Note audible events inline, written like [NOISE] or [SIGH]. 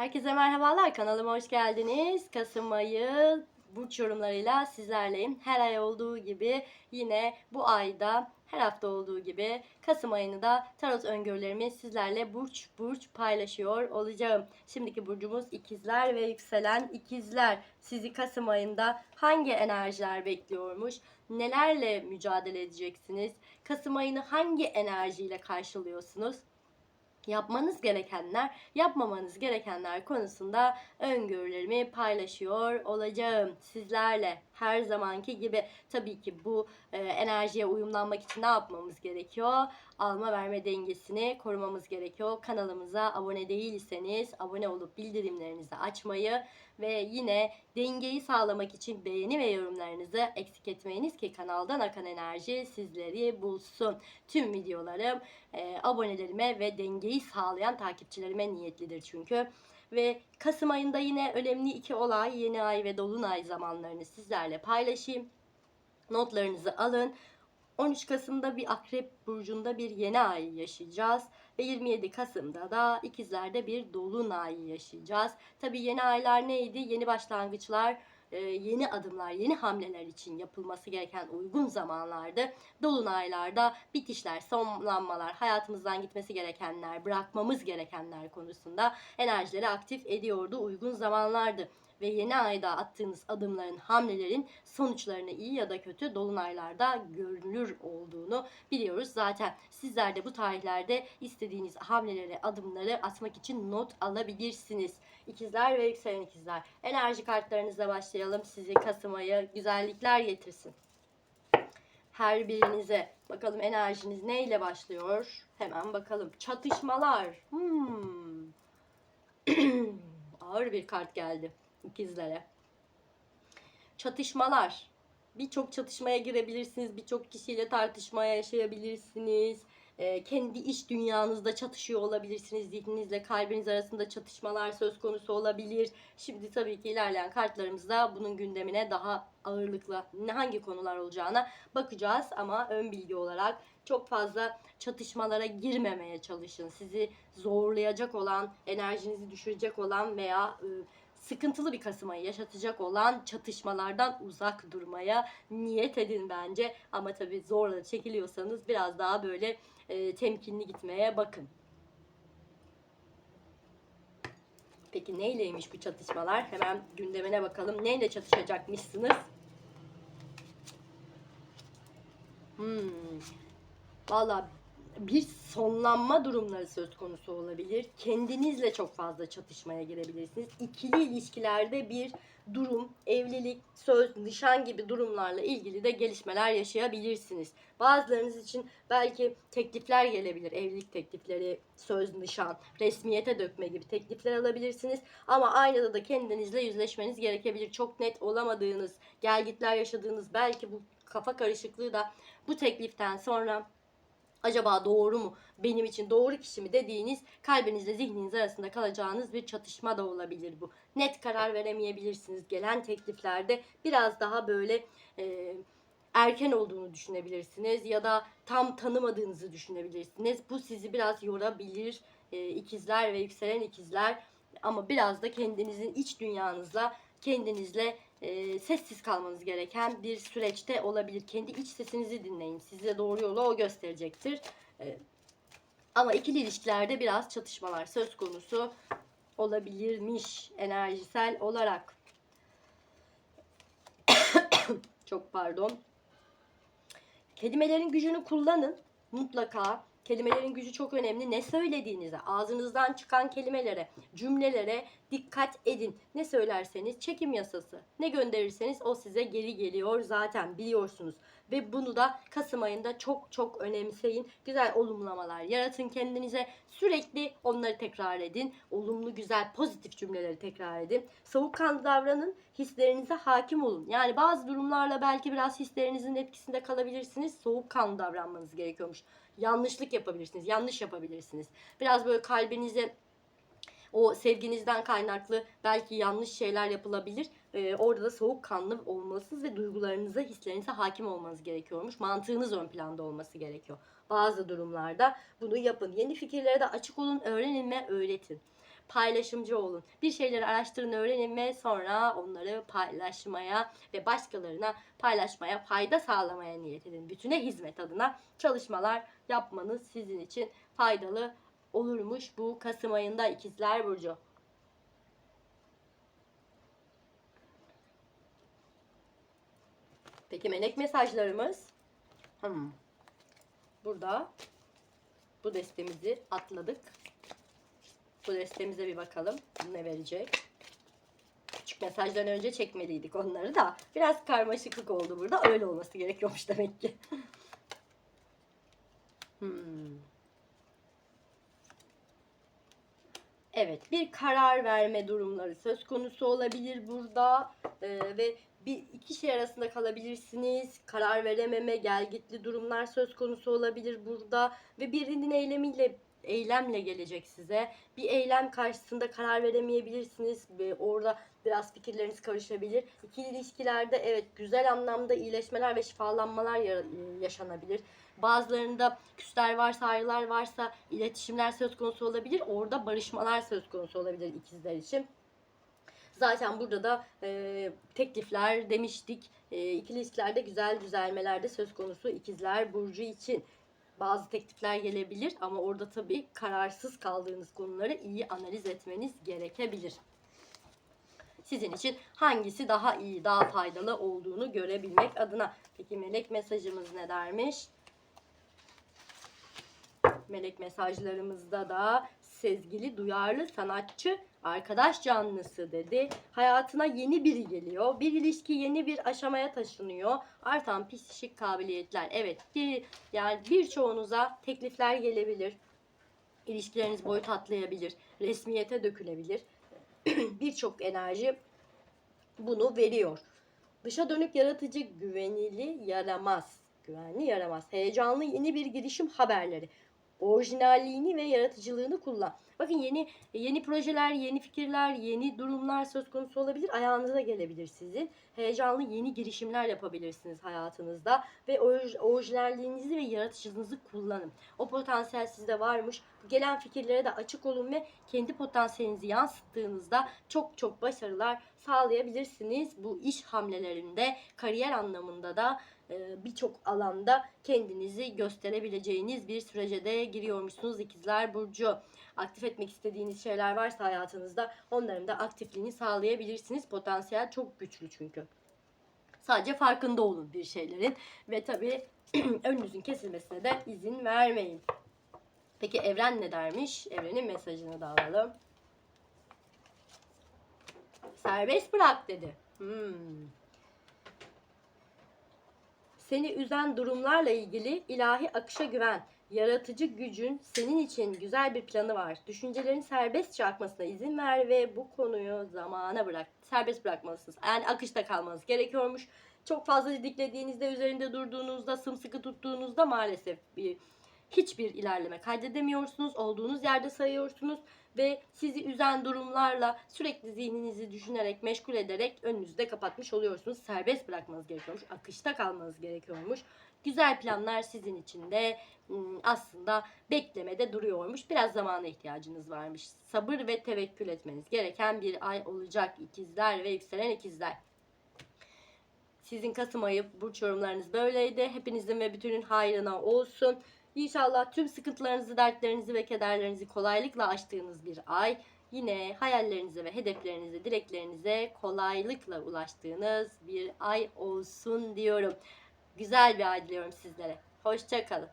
Herkese merhabalar. Kanalıma hoş geldiniz. Kasım ayı burç yorumlarıyla sizlerleyim. Her ay olduğu gibi yine bu ayda her hafta olduğu gibi Kasım ayını da tarot öngörülerimi sizlerle burç burç paylaşıyor olacağım. Şimdiki burcumuz ikizler ve yükselen ikizler. Sizi Kasım ayında hangi enerjiler bekliyormuş? Nelerle mücadele edeceksiniz? Kasım ayını hangi enerjiyle karşılıyorsunuz? Yapmanız gerekenler, yapmamanız gerekenler konusunda öngörülerimi paylaşıyor olacağım sizlerle. Her zamanki gibi tabii ki bu e, enerjiye uyumlanmak için ne yapmamız gerekiyor? Alma verme dengesini korumamız gerekiyor. Kanalımıza abone değilseniz abone olup bildirimlerinizi açmayı ve yine dengeyi sağlamak için beğeni ve yorumlarınızı eksik etmeyiniz ki kanaldan akan enerji sizleri bulsun. Tüm videolarım e, abonelerime ve dengeyi sağlayan takipçilerime niyetlidir çünkü. Ve Kasım ayında yine önemli iki olay, yeni ay ve dolunay zamanlarını sizlerle paylaşayım. Notlarınızı alın. 13 Kasım'da bir Akrep Burcu'nda bir yeni ay yaşayacağız. Ve 27 Kasım'da da ikizlerde bir dolunay yaşayacağız. Tabi yeni aylar neydi? Yeni başlangıçlar, e, yeni adımlar, yeni hamleler için yapılması gereken uygun zamanlardı. Dolunaylarda bitişler, sonlanmalar, hayatımızdan gitmesi gerekenler, bırakmamız gerekenler konusunda enerjileri aktif ediyordu. Uygun zamanlardı ve yeni ayda attığınız adımların, hamlelerin sonuçlarını iyi ya da kötü dolunaylarda görünür olduğunu biliyoruz. Zaten sizler de bu tarihlerde istediğiniz hamleleri, adımları atmak için not alabilirsiniz. İkizler ve yükselen ikizler. Enerji kartlarınızla başlayalım. Sizi Kasım ayı güzellikler getirsin. Her birinize bakalım enerjiniz neyle başlıyor? Hemen bakalım. Çatışmalar. Hmm. [CLEARS THROAT] Ağır bir kart geldi ikizlere. Çatışmalar. Birçok çatışmaya girebilirsiniz. Birçok kişiyle tartışmaya yaşayabilirsiniz. Ee, kendi iç dünyanızda çatışıyor olabilirsiniz. Zihninizle kalbiniz arasında çatışmalar söz konusu olabilir. Şimdi tabii ki ilerleyen kartlarımızda bunun gündemine daha ağırlıklı ne hangi konular olacağına bakacağız ama ön bilgi olarak çok fazla çatışmalara girmemeye çalışın. Sizi zorlayacak olan, enerjinizi düşürecek olan veya e, sıkıntılı bir Kasım ayı yaşatacak olan çatışmalardan uzak durmaya niyet edin bence. Ama tabii zorla çekiliyorsanız biraz daha böyle e, temkinli gitmeye bakın. Peki neyleymiş bu çatışmalar? Hemen gündemine bakalım. Neyle çatışacakmışsınız? Hmm. Valla bir sonlanma durumları söz konusu olabilir. Kendinizle çok fazla çatışmaya girebilirsiniz. İkili ilişkilerde bir durum, evlilik, söz, nişan gibi durumlarla ilgili de gelişmeler yaşayabilirsiniz. Bazılarınız için belki teklifler gelebilir. Evlilik teklifleri, söz, nişan, resmiyete dökme gibi teklifler alabilirsiniz. Ama aynada da kendinizle yüzleşmeniz gerekebilir. Çok net olamadığınız, gelgitler yaşadığınız belki bu kafa karışıklığı da bu tekliften sonra acaba doğru mu benim için doğru kişi mi dediğiniz kalbinizle zihniniz arasında kalacağınız bir çatışma da olabilir bu. Net karar veremeyebilirsiniz gelen tekliflerde biraz daha böyle e, erken olduğunu düşünebilirsiniz ya da tam tanımadığınızı düşünebilirsiniz. Bu sizi biraz yorabilir e, ikizler ve yükselen ikizler ama biraz da kendinizin iç dünyanızla kendinizle e, sessiz kalmanız gereken bir süreçte olabilir. Kendi iç sesinizi dinleyin. Size doğru yolu o gösterecektir. E, ama ikili ilişkilerde biraz çatışmalar söz konusu olabilirmiş enerjisel olarak. [COUGHS] Çok pardon. Kelimelerin gücünü kullanın mutlaka. Kelimelerin gücü çok önemli. Ne söylediğinize, ağzınızdan çıkan kelimelere, cümlelere dikkat edin. Ne söylerseniz çekim yasası. Ne gönderirseniz o size geri geliyor zaten biliyorsunuz. Ve bunu da Kasım ayında çok çok önemseyin. Güzel olumlamalar yaratın kendinize. Sürekli onları tekrar edin. Olumlu, güzel, pozitif cümleleri tekrar edin. Soğukkanlı davranın. Hislerinize hakim olun. Yani bazı durumlarla belki biraz hislerinizin etkisinde kalabilirsiniz. Soğukkanlı davranmanız gerekiyormuş. Yanlışlık yapabilirsiniz. Yanlış yapabilirsiniz. Biraz böyle kalbinize o sevginizden kaynaklı belki yanlış şeyler yapılabilir. Ee, orada da soğukkanlı olmalısınız ve duygularınıza, hislerinize hakim olmanız gerekiyormuş. Mantığınız ön planda olması gerekiyor. bazı durumlarda bunu yapın. Yeni fikirlere de açık olun, öğrenin ve öğretin. Paylaşımcı olun. Bir şeyleri araştırın, öğrenin ve sonra onları paylaşmaya ve başkalarına paylaşmaya, fayda sağlamaya niyet edin. Bütüne hizmet adına çalışmalar yapmanız sizin için faydalı olurmuş bu Kasım ayında İkizler Burcu. Peki melek mesajlarımız? Hmm. Burada bu destemizi atladık. Bu destemize bir bakalım. Ne verecek? Küçük mesajdan önce çekmeliydik onları da. Biraz karmaşıklık oldu burada. Öyle olması gerekiyormuş demek ki. hmm. Evet, bir karar verme durumları söz konusu olabilir burada Ee, ve bir iki şey arasında kalabilirsiniz. Karar verememe, gelgitli durumlar söz konusu olabilir burada ve birinin eylemiyle eylemle gelecek size. Bir eylem karşısında karar veremeyebilirsiniz ve orada biraz fikirleriniz karışabilir. İkili ilişkilerde evet güzel anlamda iyileşmeler ve şifalanmalar ya- yaşanabilir. Bazılarında küsler varsa, ayrılar varsa iletişimler söz konusu olabilir. Orada barışmalar söz konusu olabilir ikizler için. Zaten burada da e, teklifler demiştik. E, ikili ilişkilerde güzel düzelmeler de söz konusu ikizler burcu için. Bazı teklifler gelebilir ama orada tabii kararsız kaldığınız konuları iyi analiz etmeniz gerekebilir. Sizin için hangisi daha iyi, daha faydalı olduğunu görebilmek adına. Peki melek mesajımız ne dermiş? Melek mesajlarımızda da sezgili, duyarlı, sanatçı, arkadaş canlısı dedi. Hayatına yeni biri geliyor. Bir ilişki yeni bir aşamaya taşınıyor. Artan psikik kabiliyetler. Evet, bir, yani birçoğunuza teklifler gelebilir. İlişkileriniz boyut atlayabilir. Resmiyete dökülebilir. [CLEARS THROAT] Birçok enerji bunu veriyor. Dışa dönük yaratıcı, güvenili, yaramaz. Güvenli, yaramaz. Heyecanlı yeni bir girişim haberleri orijinalliğini ve yaratıcılığını kullan. Bakın yeni yeni projeler, yeni fikirler, yeni durumlar söz konusu olabilir. Ayağınıza gelebilir sizin. Heyecanlı yeni girişimler yapabilirsiniz hayatınızda ve orij- orijinalliğinizi ve yaratıcılığınızı kullanın. O potansiyel sizde varmış. Gelen fikirlere de açık olun ve kendi potansiyelinizi yansıttığınızda çok çok başarılar sağlayabilirsiniz. Bu iş hamlelerinde, kariyer anlamında da birçok alanda kendinizi gösterebileceğiniz bir sürece de giriyormuşsunuz ikizler burcu. Aktif etmek istediğiniz şeyler varsa hayatınızda onların da aktifliğini sağlayabilirsiniz. Potansiyel çok güçlü çünkü. Sadece farkında olun bir şeylerin ve tabii [CLEARS THROAT] önünüzün kesilmesine de izin vermeyin. Peki evren ne dermiş? Evrenin mesajını da alalım. Serbest bırak dedi. Hmm. Seni üzen durumlarla ilgili ilahi akışa güven. Yaratıcı gücün senin için güzel bir planı var. Düşüncelerin serbestçe akmasına izin ver ve bu konuyu zamana bırak. Serbest bırakmalısınız. Yani akışta kalmanız gerekiyormuş. Çok fazla didiklediğinizde, üzerinde durduğunuzda, sımsıkı tuttuğunuzda maalesef bir hiçbir ilerleme kaydedemiyorsunuz. Olduğunuz yerde sayıyorsunuz ve sizi üzen durumlarla sürekli zihninizi düşünerek, meşgul ederek önünüzü kapatmış oluyorsunuz. Serbest bırakmanız gerekiyormuş. Akışta kalmanız gerekiyormuş. Güzel planlar sizin için de ım, aslında beklemede duruyormuş. Biraz zamana ihtiyacınız varmış. Sabır ve tevekkül etmeniz gereken bir ay olacak ikizler ve yükselen ikizler. Sizin Kasım ayı burç yorumlarınız böyleydi. Hepinizin ve bütünün hayrına olsun. İnşallah tüm sıkıntılarınızı, dertlerinizi ve kederlerinizi kolaylıkla aştığınız bir ay. Yine hayallerinize ve hedeflerinize, dileklerinize kolaylıkla ulaştığınız bir ay olsun diyorum. Güzel bir ay diliyorum sizlere. Hoşçakalın.